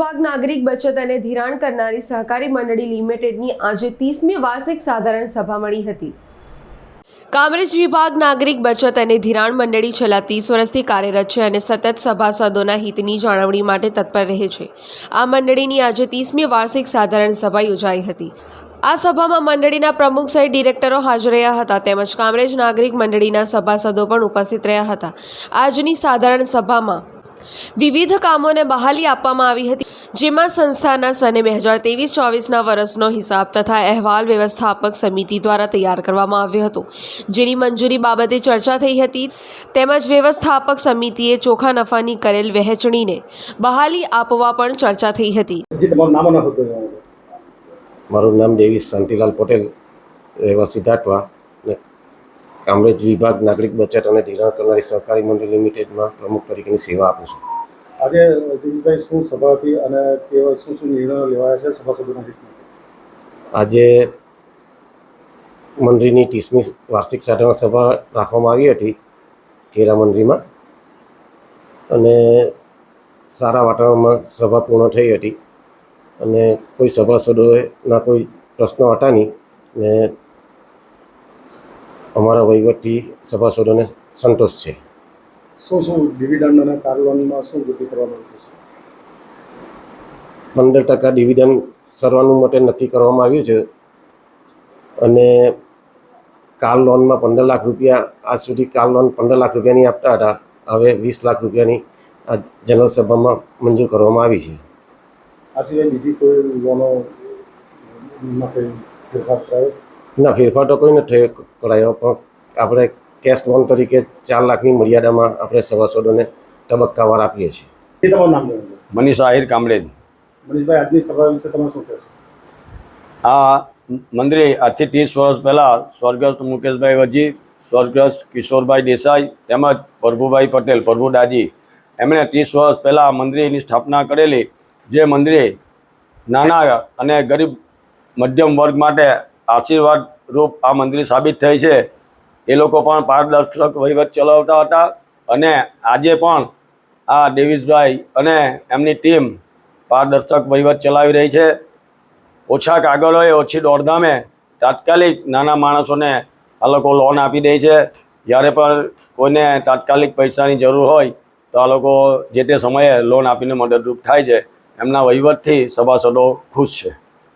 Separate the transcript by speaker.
Speaker 1: નાગરિક બચત અને ધિરાણ કરનારી સહકારી મંડળી લિમિટેડની આજે ત્રીસમી વાર્ષિક સાધારણ સભા મળી હતી. કામરેજ વિભાગ નાગરિક બચત અને ધિરાણ મંડળી છેલ્લા ત્રીસ વર્ષથી કાર્યરત છે અને સતત સભાસદોના હિતની જાળવણી માટે તત્પર રહે છે. આ મંડળીની આજે ત્રીસમી વાર્ષિક સાધારણ સભા યોજાઈ હતી. આ સભામાં મંડળીના પ્રમુખ સહિત ડિરેક્ટરો હાજર રહ્યા હતા તેમજ કામરેજ નાગરિક મંડળીના સભાસદો પણ ઉપસ્થિત રહ્યા હતા. આજની સાધારણ સભામાં વિવિધ કામોને બહાલી આપવામાં આવી હતી જેમાં સંસ્થાના સને બે હજાર ત્રેવીસ ચોવીસના વર્ષનો હિસાબ તથા અહેવાલ વ્યવસ્થાપક સમિતિ દ્વારા તૈયાર કરવામાં આવ્યો હતો. જેની મંજૂરી બાબતે ચર્ચા થઈ હતી. તેમજ વ્યવસ્થાપક સમિતિએ ચોખા નફાની કરેલ વહેંચણીને બહાલી આપવા પણ ચર્ચા થઈ હતી.
Speaker 2: મારું નામ ડેવિસ શાંતિલાલ પટેલ રહેવાસી દાટવા અને કામરેજ વિભાગ નાગરિક બચત અને ધિરાણ કરનારી સહકારી મંડળ લિમિટેડમાં પ્રમુખ તરીકેની સેવા આપું છું.
Speaker 3: આજે દિનેશભાઈ શું સભા હતી અને કેવા શું શું નિર્ણયો લેવાયા છે સભાસદોના હિતમાં?
Speaker 2: આજે મંડળીની ત્રીસમી વાર્ષિક સાધારણ સભા રાખવામાં આવી હતી કેરા મંડળીમાં. અને સારા વાતાવરણમાં સભા પૂર્ણ થઈ હતી. અને કોઈ સભાસદોના કોઈ પ્રશ્નો હતા નહીં ને અમારા વહીવટી સભાસદોને સંતોષ છે.
Speaker 3: શું શું ડિવિડન્ડ અને કાર લોનમાં શું વૃદ્ધિ કરવામાં છે?
Speaker 2: પંદર ટકા ડિવિડન્ડ સર્વાનુમતે નક્કી કરવામાં આવ્યું છે. અને કાર લોનમાં પંદર લાખ રૂપિયા આજ સુધી કાર લોન પંદર લાખ રૂપિયાની આપતા હતા. હવે વીસ લાખ રૂપિયાની આ જનરલ સભામાં મંજૂર કરવામાં આવી છે.
Speaker 3: આ સિવાય બીજી કોઈ લોનો માટે ફેરફાર
Speaker 2: ના ફેરફાર તો કોઈ નથી કરાયો પણ આપણે કેશ લોન તરીકે ચાર લાખની મર્યાદામાં આપણે સભાસદોને તબક્કાવાર આપીએ છીએ.
Speaker 3: એ તમારું નામ
Speaker 4: મનીષ આહિર કામરેજ.
Speaker 3: મનીષભાઈ આજની સભા વિશે તમે શું કહેશો?
Speaker 4: આ મંદિરે આજથી ત્રીસ વર્ષ પહેલાં સ્વર્ગસ્થ મુકેશભાઈ વજી સ્વર્ગસ્થ કિશોરભાઈ દેસાઈ તેમજ પ્રભુભાઈ પટેલ પ્રભુ દાજી એમણે ત્રીસ વર્ષ પહેલાં મંદિરની સ્થાપના કરેલી જે મંદિરે નાના અને ગરીબ મધ્યમ વર્ગ માટે આશીર્વાદ રૂપ આ મંદિર સાબિત થઈ છે. એ લોકો પણ પારદર્શક વહીવટ ચલાવતા હતા અને આજે પણ આ દેવીશભાઈ અને એમની ટીમ પારદર્શક વહીવટ ચલાવી રહી છે. ઓછા કાગળોએ, ઓછી દોડધામે તાત્કાલિક નાના માણસોને આ લોકો લોન આપી દે છે. જ્યારે પણ કોઈને તાત્કાલિક પૈસાની જરૂર હોય તો આ લોકો જે તે સમયે લોન આપીને મદદરૂપ થાય છે. એમના વહીવટથી સભાસદો ખુશ છે.